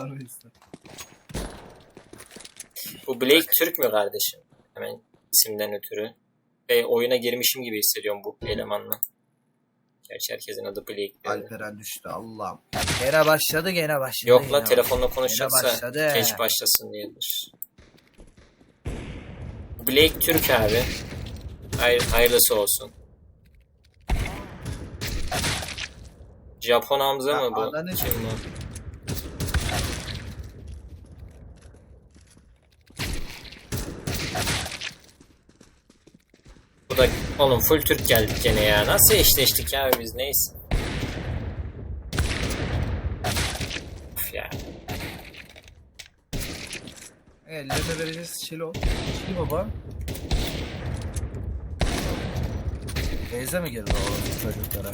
Mı ister? Bu Blake Türk mü kardeşim? Hemen isimden ötürü. Ve oyuna girmişim gibi hissediyorum bu elemanla. Gerçi herkesin adı Blake. Alperen düştü Allah'ım. Gene başladı gene başladı. Yok la telefonla konuşacaksa başladı. geç başlasın diyedir. Blake Türk abi. Hayır, hayırlısı olsun. Japon Hamza mı bu? Kim bu? Bu da oğlum full Türk geldik gene ya. Nasıl eşleştik ya biz neyse. Of ya. Ellerine vereceğiz Çilo. Çilo baba. Teyze mi girdi o çocuklara?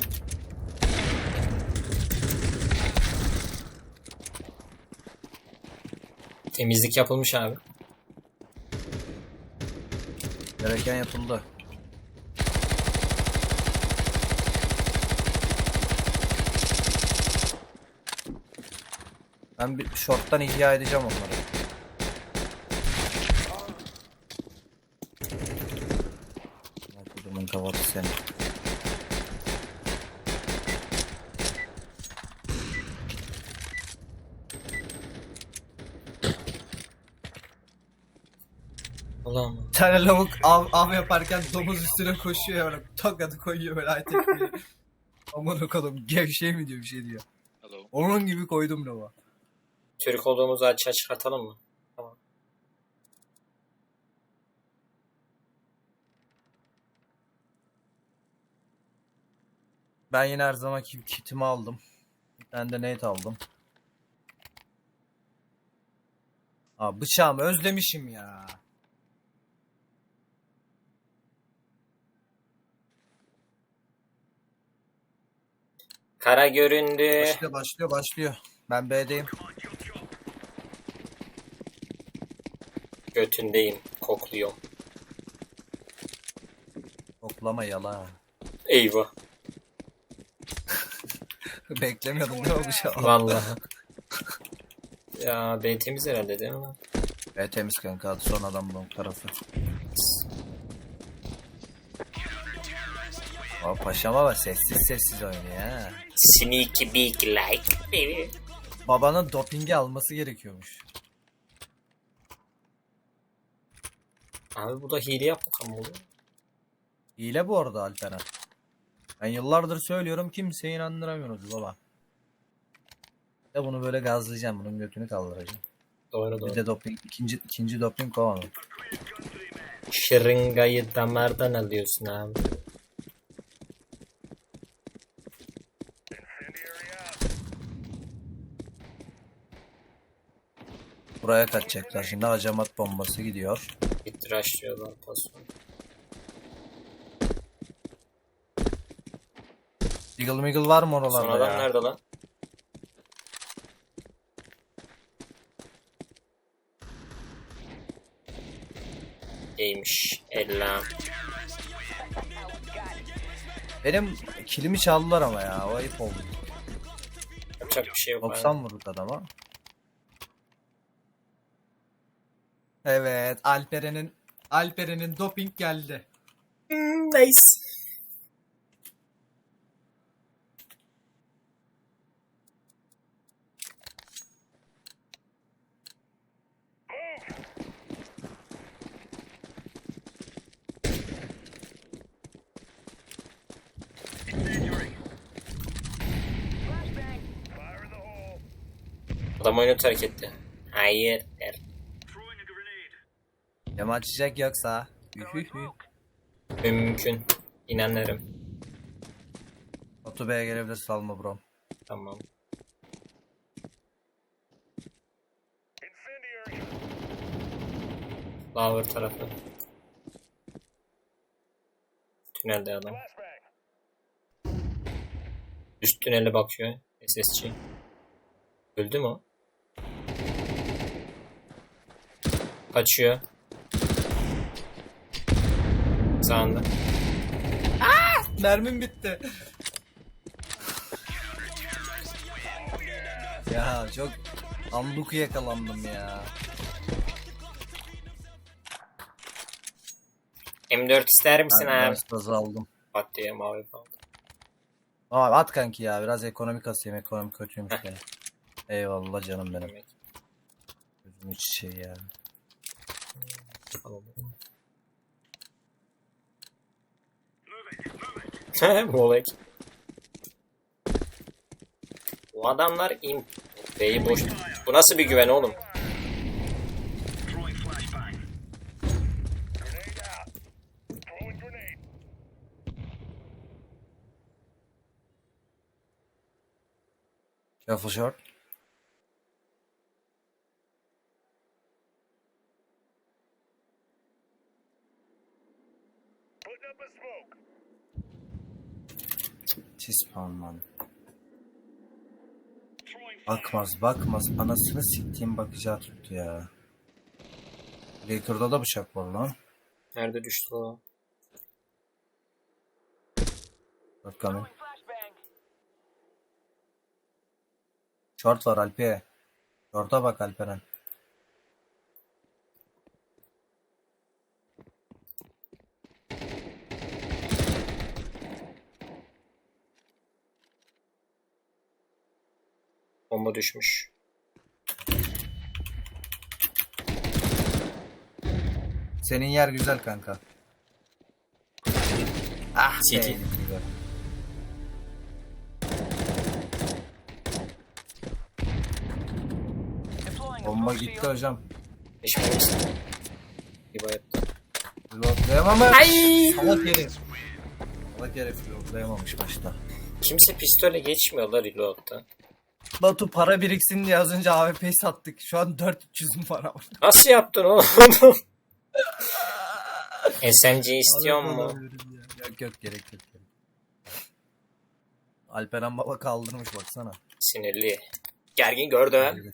Temizlik yapılmış abi. Gereken yapıldı. Ben bir short'tan ihya edeceğim onları. Okudumun kafası senin. Ulan Bir tane lavuk av, av yaparken domuz üstüne koşuyor böyle tokadı koyuyor böyle ay tekmeyi. Aman okalım gevşey mi diyor bir şey diyor. Hello. Onun gibi koydum lava. Türk olduğumuzu açığa çıkartalım mı? Tamam. Ben yine her zamanki kitimi aldım. Ben de nate aldım. Aa bıçağımı özlemişim ya. Kara göründü. Başlıyor başlıyor başlıyor. Ben B'deyim. Götündeyim. Kokluyorum. Koklama yala. Eyvah. Beklemiyordum ne olmuş ya. Vallahi. ya B temiz herhalde değil mi lan? B temiz kanka hadi son adam bu tarafı. Aa paşama var sessiz sessiz oynuyor ha. Sneaky big like baby. Babanın dopingi alması gerekiyormuş. Abi bu da hile yaptık ama oluyor. Hile bu arada Alperen. Ben yıllardır söylüyorum kimseyi inandıramıyoruz baba. De bunu böyle gazlayacağım. Bunun götünü kaldıracağım. Doğru Bir doğru. de doping, ikinci, ikinci doping kovalım. Şırıngayı damardan alıyorsun abi. Buraya kaçacaklar. Şimdi hacamat bombası gidiyor. Bitti rushlıyorlar pasyon. Eagle Meagle var mı Son oralarda adam ya? nerede lan? İyiymiş. Ellam. Benim kilimi çaldılar ama ya. O ayıp oldu. Yapacak bir şey yok. 90 vurduk adama. Evet. Alperen'in Alperen'in doping geldi. Hmm, nice. Adam oyunu terk etti. Hayır. Cam açacak yoksa. Ühühü. Mümkün. İnanırım. Batu Bey'e gelebilir salma bro. Tamam. Lower tarafı. Tünelde adam. Üst tünele bakıyor. SSC. Öldü mü o? Kaçıyor. Sağında. Mermim bitti. ya çok Anduku yakalandım ya. M4 ister misin abi? sazı aldım. Bak diye mavi falan. Abi at kanki ya biraz ekonomik asayım ekonomik kötüymüş ya. Eyvallah canım benim. Gözüm iç şey ya. Molek. Bu adamlar in. B'yi boş. Bu nasıl bir güven oğlum? Careful short. Parmağım. Bakmaz bakmaz anasını siktiğim bakacağı tuttu ya. Laker'da da bıçak var lan. Nerede düştü o? Bak coming. Short var Alpiye. Short'a bak Alperen. Bomba düşmüş. Senin yer güzel kanka. Ah City. be. Bomba gitti hocam. Düşmemiş. Bir bayıttı. Reloadlayamam ben. Ay! Salak herif. Salak herif reloadlayamamış başta. Kimse pistole geçmiyorlar reload'da. Batu para biriksin diye az önce AWP'yi sattık. Şu an 400'üm para var. Nasıl yaptın oğlum? SMG istiyor mu? Yok yok gerek yok. gerek. Alperen baba kaldırmış baksana. Sinirli. Gergin gördüm.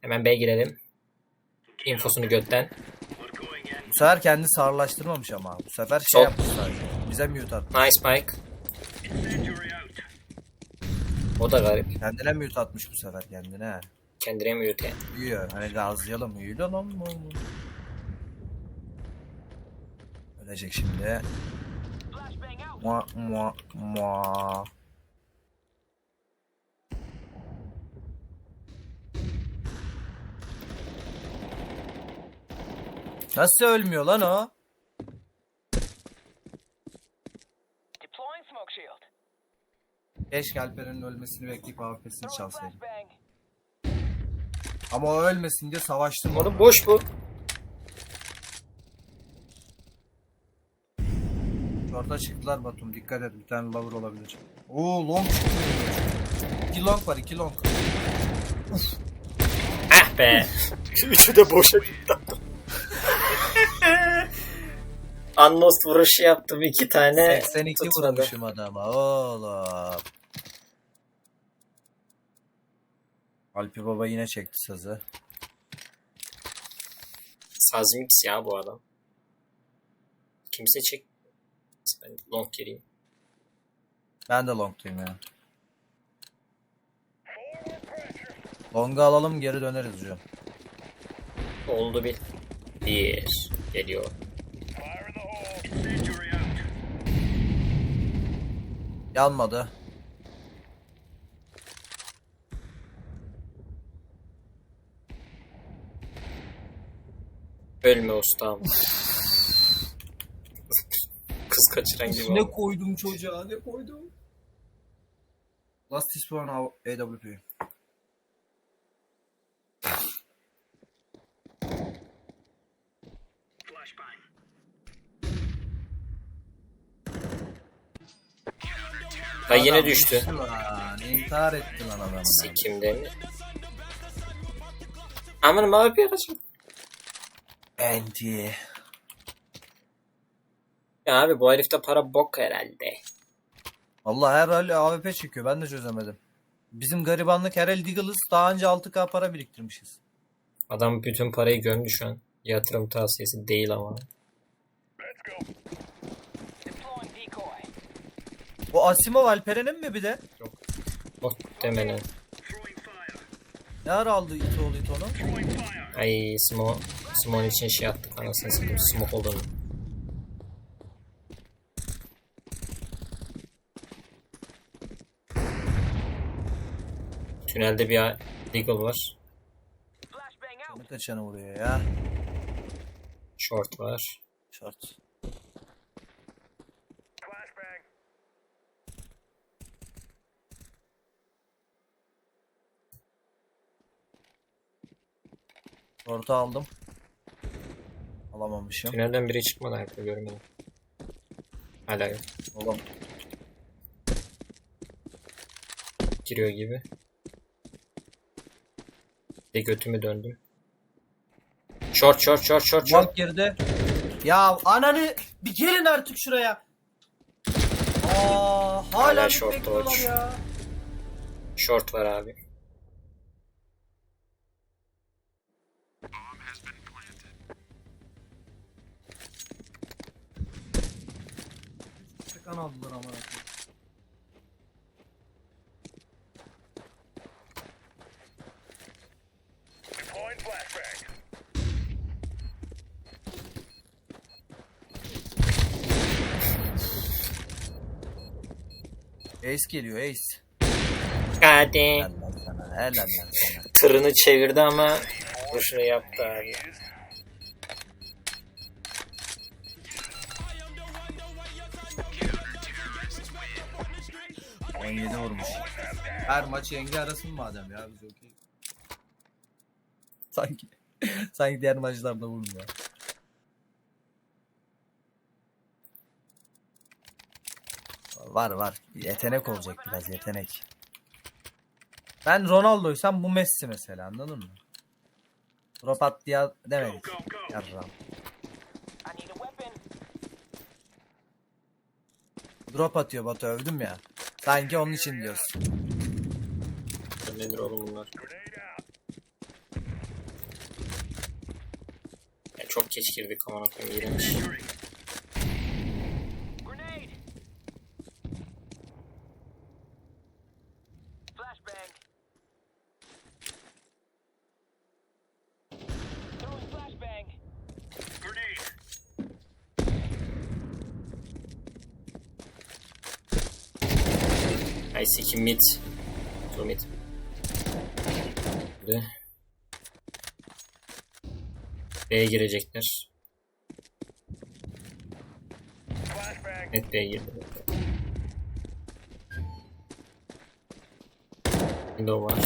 Hemen B girelim. Infosunu götten. Bu sefer kendi sağırlaştırmamış ama. Bu sefer şey Sol. yapmış sadece. Bize mute attı. Nice spike. O da garip. Kendine mute atmış bu sefer kendine. Kendine mute. Büyüyor. Hani gazlayalım. Büyüyor lan bu. Ölecek şimdi. Mua mua mua. Nasıl ölmüyor lan o? Deploying smoke shield. Keşke Alperen'in ölmesini bekleyip AWP'sini çalsaydım. Ama o ölmesin diye savaştım. Oğlum boş bu. Orada çıktılar Batum. Dikkat et. Bir tane lover olabilir. Oo long çıktı. İki long var. iki long. Ah be. Üçü de boşa gitti. Unlost vuruşu yaptım iki tane. 82 tutmadı. vurmuşum adama. Oğlum. Alpi Baba yine çekti sazı. Sazmix ya bu adam. Kimse çek. Ben long gireyim. Ben de long'tayım ya. Long'u alalım geri döneriz hocam. Oldu bir. Bir. Geliyor. Yanmadı. Ölme ustam. Kız kaçıran gibi Ne oldu. koydum çocuğa ne koydum? Last is one AWP. Ha yine Adam düştü. Lan, intihar etti lan adam. Sikimde mi? Aman mavi yapacağım. Anti. Ya abi bu herifte para bok herhalde. Allah her hal AWP çekiyor ben de çözemedim. Bizim garibanlık Herel Diggle'ız daha önce 6K para biriktirmişiz. Adam bütün parayı gömdü şu an. Yatırım tavsiyesi değil ama. Deploying O Asimov Alperen'in mi bir de? Demene. Ne ara aldı it oğlu it onu? Ay Smo Smoke'un için şey attık anasını satayım. Smoke olduğunu. Tünelde bir Deagle var. Kaçanı vuruyor ya? Short var. Short. Short'u aldım. Alamamışım. Tünelden biri çıkmadı harika görmedim. Hala yok. Oğlum. Giriyor gibi. De götümü döndüm. Short short short short short. Long girdi. Ya ananı bir gelin artık şuraya. Aa, hala, Hala short ya. Short var abi. Çıkan aldılar ama. Ace geliyor Ace. Hadi. Helal lan sana. Helal lan sana. Tırını çevirdi ama boşuna yaptı abi. On yedi vurmuş. Her maç yenge arasın madem ya biz okey. Sanki sanki diğer maçlarda vurmuyor. Var var. Yetenek olacak biraz yetenek. Ben Ronaldo'ysam bu Messi mesela anladın mı? Drop at diye demedik. Yarram. Drop atıyor Batu övdüm ya. Sanki onun için diyorsun. Nedir oğlum bunlar? Ya çok geç girdik aman iğrenç. 2 mid. 2 mid. Şimdi. B'ye girecekler. Net B'ye girdi. Window var.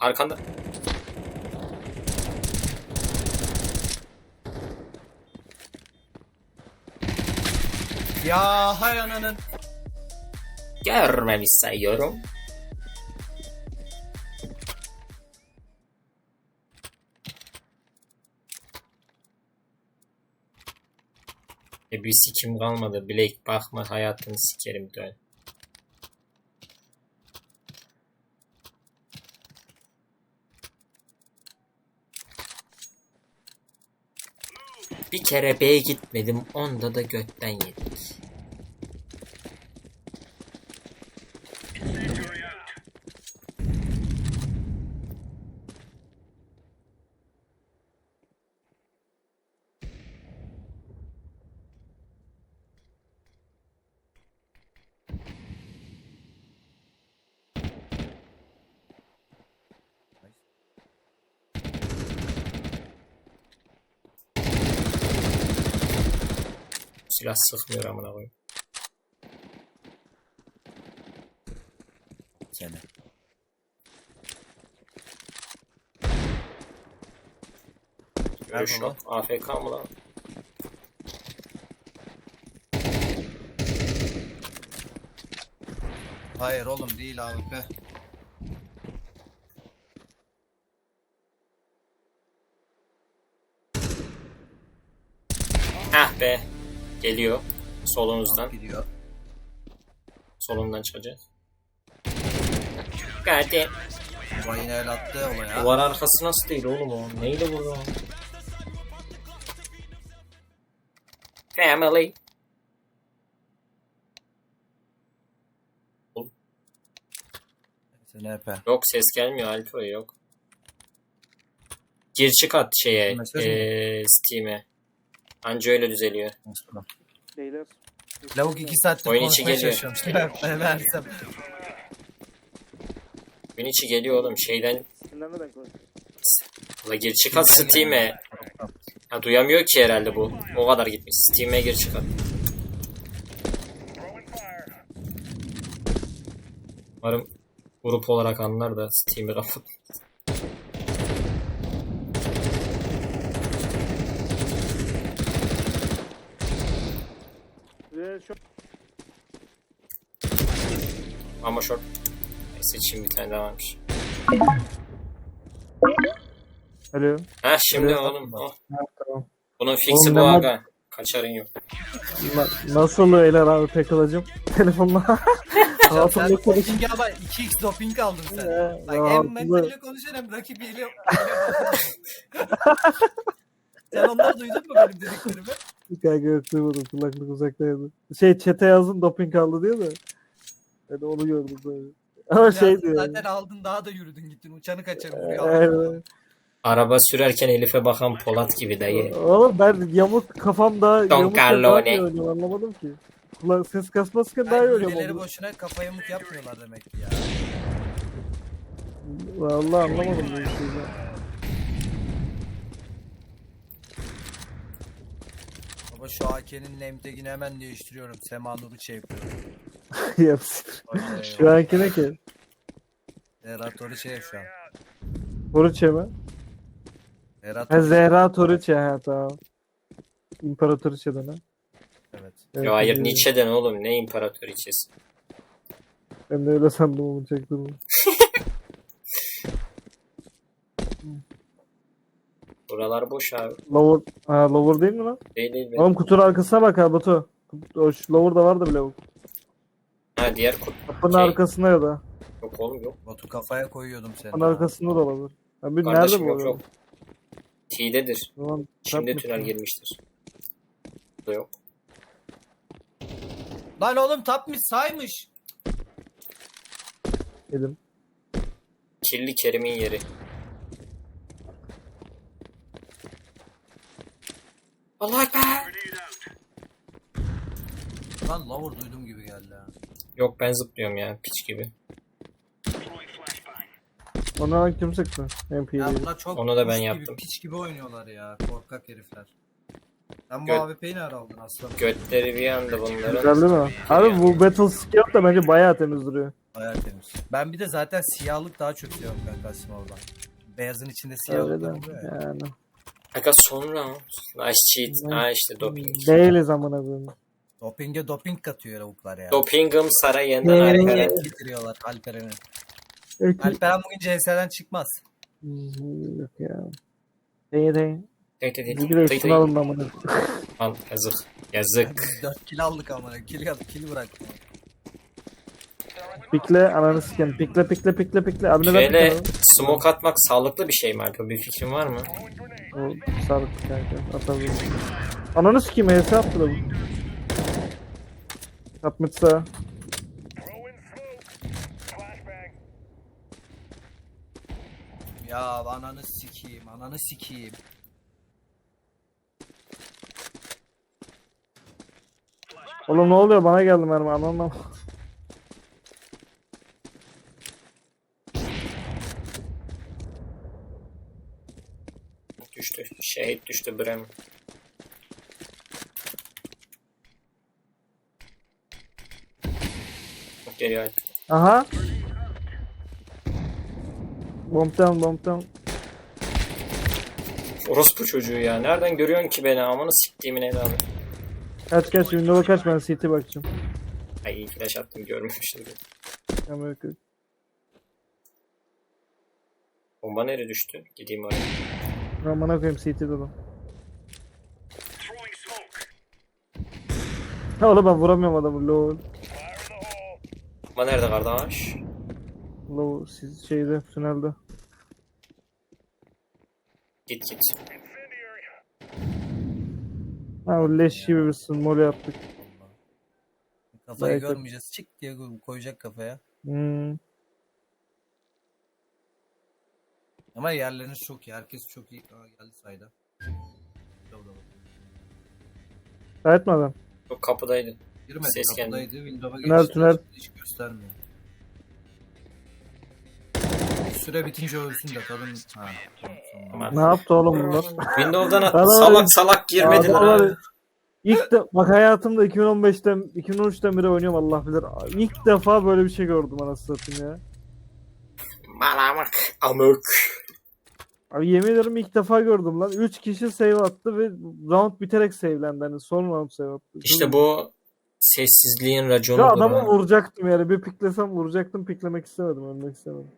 Arkanda. Ya hay ananın. Görmemiş sayıyorum. E bir sikim kalmadı. Blake bakma hayatını sikerim dön. Kere B'ye gitmedim. Onda da götten yedik. Silah sıkmıyor amına koyayım. Seni. Görüş yok. AFK mı lan? Hayır oğlum değil abi be. Ah be. Geliyor. Solunuzdan. Gidiyor. Solundan çıkacak. Hadi. Vay yine el attı olaya. Duvar arkası nasıl değil oğlum o? Neyle vurdu? Family. SNP. Yok ses gelmiyor Alfa yok. Gir çık at şeye Mesaj Steam'e. Anca öyle düzeliyor. Beyler. Lavuk 2 saattir Oyun içi konuşmaya geliyor. çalışıyorum. Ben versem. Gün içi geliyor oğlum şeyden. Kimden? La gir çık at Steam'e. Ha duyamıyor ki herhalde bu. O kadar gitmiş. Steam'e gir çık at. Umarım grup olarak anlar da Steam'i kapat. Ve şu Short. Neyse şimdi bir tane daha varmış. Alo. Ha şimdi Evet. oğlum. Oh. Tamam. Bunun fixi bu ben- aga. Kaçarın yok. Na- nasıl öyle abi takılacağım telefonla? Sen Hatırla konuş. doping ama 2x doping aldın sen. Ee, Bak hem mentaliyle konuşuyor hem rakibiyle. sen onları duydun mu benim dediklerimi? Kanka yok duymadım kulaklık uzaktaydı. Şey çete yazın doping aldı diyor da. De onu gördüm böyle. Ama Ya şey diyor. Zaten aldın daha da yürüdün gittin uçanı buraya. Evet. Araba sürerken Elif'e bakan Polat gibi dayı. Oğlum ben yamuk kafamda Don yamuk Carlone. anlamadım ki. Kulak ses kasmazken daha iyi oynuyorum. onu. boşuna kafa yamuk yapmıyorlar demek ki ya. Vallahi anlamadım bu işi. Baba şu AK'nin lemtegini hemen değiştiriyorum. Sema Nur'u şey yapıyorum. Yapsın. Şu anki ne ki? Zeratörü şey şu an. Boruçe mi? Ha Zehra Toriçe ha tamam. İmparatoriçe'den ha. evet. Evet, Ya hayır biliyorum. Nietzsche'den oğlum ne imparator içesi. Ben de öyle sandım onu çektim. Buralar boş abi. Lower, ha lower değil mi lan? Değil değil. Oğlum kutunun arkasına bak ha Batu. O şu lower da vardı bile bu. Ha diğer. Kapının Şey. arkasında ya da. Yok oğlum yok. Batu kafaya koyuyordum seni. Kapının arkasında da olabilir. Ha bir nerede bu? yok yok. T'dedir. Tamam. Şimdi tünel mı? girmiştir. Da yok. Lan oğlum tapmış saymış. Elim. Kirli Kerim'in yeri. Allah ekber. Lan lower duydum gibi geldi ha. Yok ben zıplıyorum ya piç gibi. Ona kim sıktı? Ya MP'yi. bunlar çok Onu da ben pis gibi, yaptım. piç gibi oynuyorlar ya. Korkak herifler. Sen bu Gö- AWP'yi nerede aldın aslanım? Götleri bir anda bunların. Güzel değil mi? Abi bu Battle Skill da bence bayağı temiz duruyor. Bayağı temiz. Ben bir de zaten siyahlık daha çok seviyorum kanka Simov'dan. Beyazın içinde siyahlık Öyle de. oluyor ya. Yani. Aga sonra nice cheat. Ha işte doping. Değiliz amına koyayım. Dopinge doping katıyor lavuklar ya. Dopingim sarayından Ne? Alperen. getiriyorlar Alperen'e. Peki. Alperen bugün CS'den çıkmaz. Yok ya. Değil değil. Tek tek tek. Bir de tek üstüne tek. alın amına. Al yazık. Yazık. Biz 4 kill aldık amına. Kill aldık, kill bıraktık. Pikle ananı siken. Pikle pikle pikle pikle. Abi neden Şöyle pikle? smoke atmak sağlıklı bir şey mi Alper? Bir fikrin var mı? O sarık kanka. Atabilirim. Ananı sikeyim HS attı da bu. Yapmışsa. Ya ananı sikeyim, ananı sikeyim. Oğlum ne oluyor bana geldi mermi anlamam. Düştü. Şehit düştü Brem. Geliyor. Aha. Bomb down bomb down. Orospu çocuğu ya. Nereden görüyorsun ki beni? Amanı siktiğimin evladı. Kaç kaç window'a kaç ben CT bakacağım. Ay iyi flash attım görmemiştim. Amerika. Bomba nereye düştü? Gideyim oraya. Amına koyayım CT'de lan. Ha oğlum ben vuramıyorum adamı low. Bomba nerede kardeş? Low siz şeyde tünelde. Git git. Ha o leş gibi bir small yaptık. Kafayı Belki- görmeyeceğiz. Çık diye koyacak kafaya. Hmm. Ama yerleriniz çok iyi. Herkes çok iyi. Aa, geldi sayda. Çok kapıdaydı. Girmedi. Ses geldi. kapıdaydı. Windows'a Tünel, geçti. tünel. Hiç göstermiyor. Süre bitince ölsün de kadın. Ha, tamam. Ne yaptı oğlum bunlar? Windows'dan attı. Salak salak girmediler. Adamlar- abi. İlk de bak hayatımda 2015'ten 2013'ten beri oynuyorum Allah bilir. İlk defa böyle bir şey gördüm anasını satayım ya. Malamak. Amık. Abi yemin ederim ilk defa gördüm lan. 3 kişi save attı ve round biterek save'lendi. Hani son round save attı. İşte bu sessizliğin raconu. Ya adamı vuracaktım yani. Bir piklesem vuracaktım. Piklemek istemedim. Ölmek istemedim.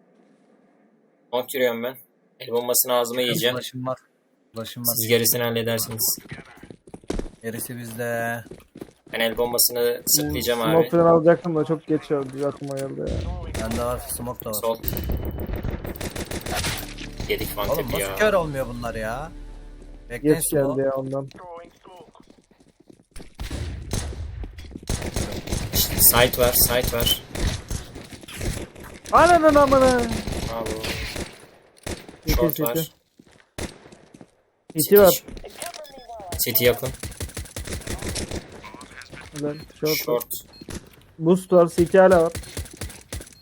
Long giriyorum ben. El bombasını ağzıma yiyeceğim. Ulaşım var. Ulaşım var. Siz gerisini halledersiniz. Gerisi bizde. Ben el bombasını sıklayacağım Smoke abi. falan alacaktım da çok geç oldu. Aklıma geldi ya. Bende var. Smoke da var. Sol. Yedik Oğlum nasıl ya. kör olmuyor bunlar ya? Bekleyin Geç geldi ya ondan. İşte site var, site var. Ananın amına. Bravo. City, Short city. var. City var. City yapın. Güzel. Short. Short. Boost var. City hala var.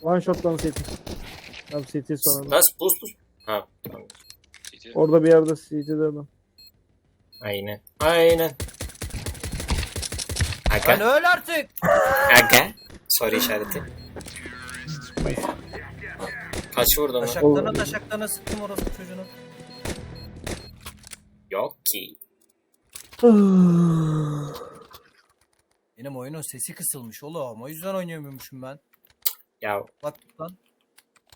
One shot'tan City. Abi City sonunda. Nasıl boost boost? Ha tamam. Orada bir yerde City'de adam. Aynen. Aynen. Lan Aga. öl artık. Aga. Soru işareti. Kaç vurdun lan? Taşaklana taşaklana sıktım orası çocuğunu. Yok ki. Benim oyunun sesi kısılmış oğlum. O yüzden oynayamıyormuşum ben. Ya Bak lan.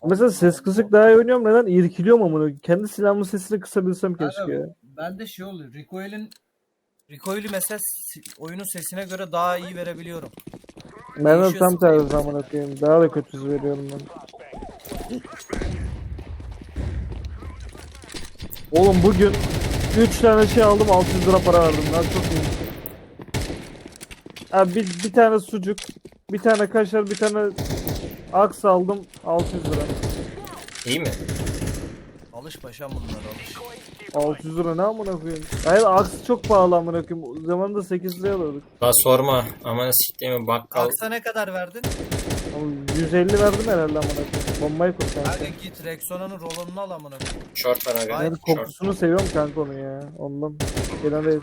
Mesela ses kısık daha iyi oynuyorum. Neden? İrkiliyorum amına. Kendi silahımın sesini kısabilsem keşke. Ben de şey oluyor. Recoil'in Recoil'i mesela oyunun sesine göre daha iyi verebiliyorum. Ben de tam tersi amına koyayım. Daha da kötüsü veriyorum ben. Oğlum bugün 3 tane şey aldım 600 lira para verdim. Lan çok iyi. Abi bir, bir tane sucuk, bir tane kaşar, bir tane aks aldım 600 lira. iyi mi? Alış paşam bunlar alış. 600 lira ne amına koyayım? Hayır aks çok pahalı amına koyayım. O Zamanında 8 liraya alıyorduk. La sorma. Aman siktiğimi bakkal. Aksa ne kadar verdin? Ama 150 verdim herhalde amına koyayım. Bombayı kurtar. Hadi git Rexona'nın rolonunu al amına koyayım. Short var aga. Ben Short. kokusunu seviyorum kanka onu ya. Ondan. Gelen değil.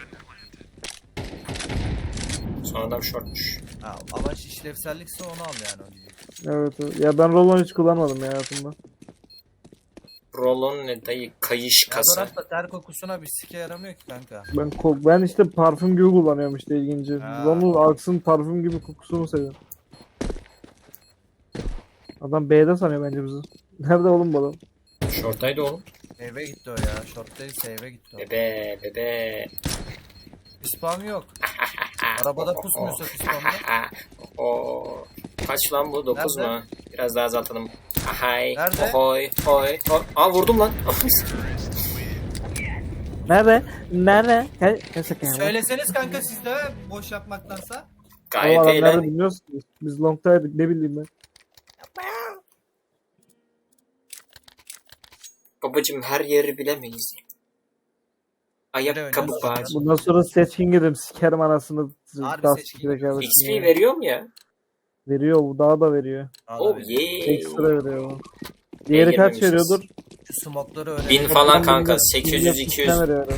Son adam shortmuş. Ha, amaç işlevsellikse onu al yani. Evet, evet. Ya ben Rollon hiç kullanmadım ya hayatımda. Rolon ne dayı? Kayış kasa. Deodorant da ter kokusuna bir sike yaramıyor ki kanka. Ben ko- ben işte parfüm gibi kullanıyorum işte ilginci. Ha. Aks'ın parfüm gibi kokusunu seviyorum. Adam B'de sanıyor bence bizi. Nerede oğlum bu adam? Short'taydı oğlum. Eve gitti o ya. Short değilse eve gitti o. Bebe bebe. Spam yok. Arabada pusmuyorsa spamda. O kaç lan bu? 9 Nerede? mu? Biraz daha azaltalım. Hay. Nerede? Hoy hoy. hoy. Aa vurdum lan. Nerede? Nerede? Gel, gel sakın. Söyleseniz kanka siz de boş yapmaktansa. Gayet nerede eğlen. bilmiyoruz ki. Biz long'taydık ne bileyim ben. Babacım her yeri bilemeyiz. Ayakkabı sen? Bundan sonra seçkin gidelim sikerim anasını. Harbi Daha seçkin siktir rekabet XP ya. veriyor mu ya? Veriyor bu daha da veriyor. Oh yeah. Ekstra veriyor bu. Diğeri kaç girmemişiz. veriyordur? Şu smoke'ları öyle. Bin falan kanka. 1400 800 200. falan veriyor ya.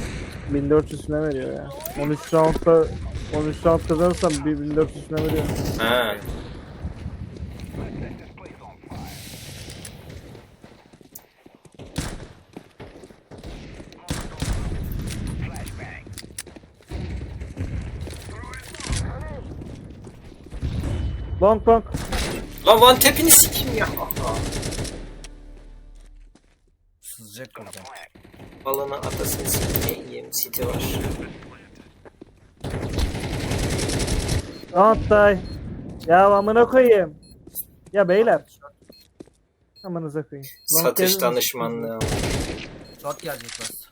1400 ne veriyor ya? 13 roundda 13 round kazanırsam bir 1400 ne veriyor? Ha. Long long. Lan one tap'ini sikeyim ya. Sızacak buradan. Balını atasını sikeyim. City var. Die. Ya amına koyayım. Ya beyler. Amanıza koyayım. Long Satış danışmanlığı. Short gelecek bas.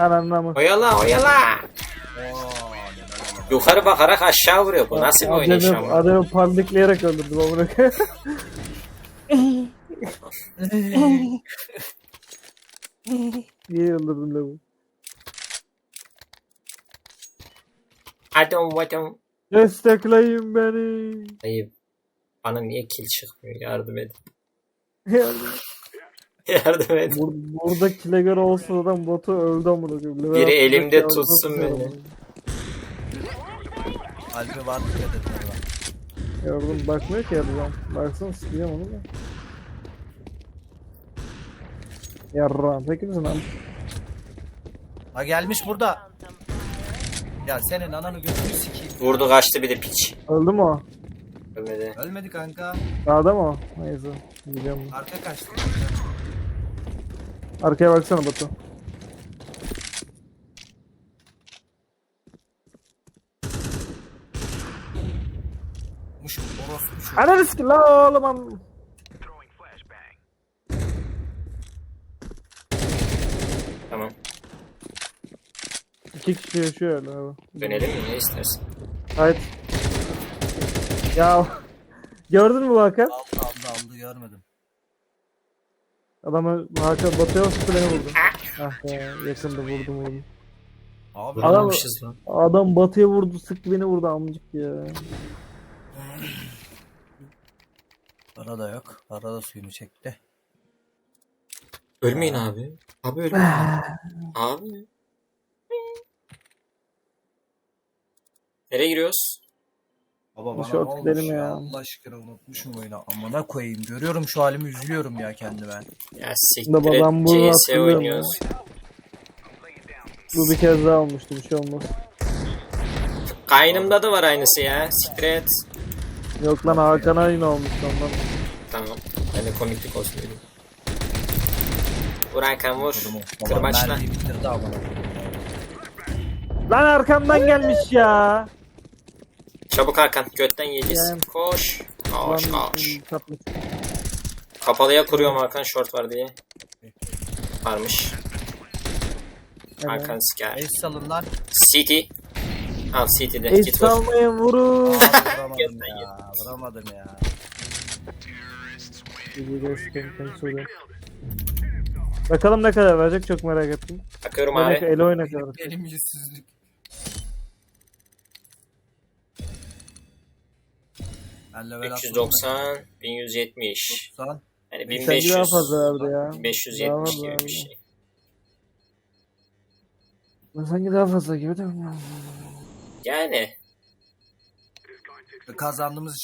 Ananla mı? Oyala oyala. Yukarı bakarak aşağı vuruyor. Bu nasıl bir oynayış Adem'i, ama? Adem'i pandikleyerek öldürdüm amına koyayım. Niye öldürdün lan bu? Adam adam. Destekleyin beni. Dayı bana niye kill çıkmıyor? Yardım edin. Yani Yardım edin. bur burada kile göre olsa adam botu öldü amına koyayım. Biri elimde ya, tutsun beni. ya? Alp'i var et. bak. Gördüm bakmıyor ki yardım. Baksana sikeceğim onu da. Yarram. Peki misin lan? Ha gelmiş burada. Ya senin ananı götünü sikeyim. Vurdu kaçtı bir de piç. Öldü mü o? Ölmedi. Ölmedi kanka. Sağda mı o? Neyse. Gideceğim. Arka kaçtı. Arkaya baksana Batu. Muş orospu şu. Ananı sikin la oğlum am. Tamam. İki kişi yaşıyor öyle abi. Dönelim mi? Ne istersin? Hayır. Ya gördün mü Hakan? Aldı aldı aldı görmedim. Adamı Hakan Batu'ya sıktı beni vurdu. Ah be yakında vurdum vurdum. Abi Adam- lan. Adam Batu'ya vurdu sıktı beni vurdu amcık ya. para da yok. Para da suyunu çekti. Ölmeyin abi. Abi ölmeyin. abi. Nereye giriyoruz? Baba bana ne olmuş ya? ya. Allah aşkına unutmuşum oyunu. Amına koyayım. Görüyorum şu halimi üzülüyorum ya kendime. Ya Baba, siktir ben et. bunu CS hatırlıyorum oynuyoruz. Bu bir kez daha olmuştu bir şey olmaz. Kaynımda da var aynısı ya. Siktir et. Yok lan Hakan'a yine olmuştu ondan. Tamam. Ben de komiklik olsun dedim. Vur Hakan vur. Kırbaçla. mermiyi bitirdi amına koyayım. Lan arkamdan gelmiş ya. Çabuk Hakan. Götten yiyeceğiz. Yani. Koş. Koş koş. Kapalıya kuruyorum Hakan short var diye. Varmış. Evet. Hakan Sky. Ace salın lan. City. Al City'de. Ace Git vur. salmayın vurun. Vuramadım Götten ya. Vuramadım ya. Bakalım ne kadar verecek çok merak ettim. Bakıyorum abi. el oyna kadar. Benim yüzsüzlük. Ben level 390, 1170. 90. Yani Sen 1500. daha fazla verdi ya. 570 Daha gibi bir şey. Ben sanki daha fazla gibi de. Yani Kazandığımız için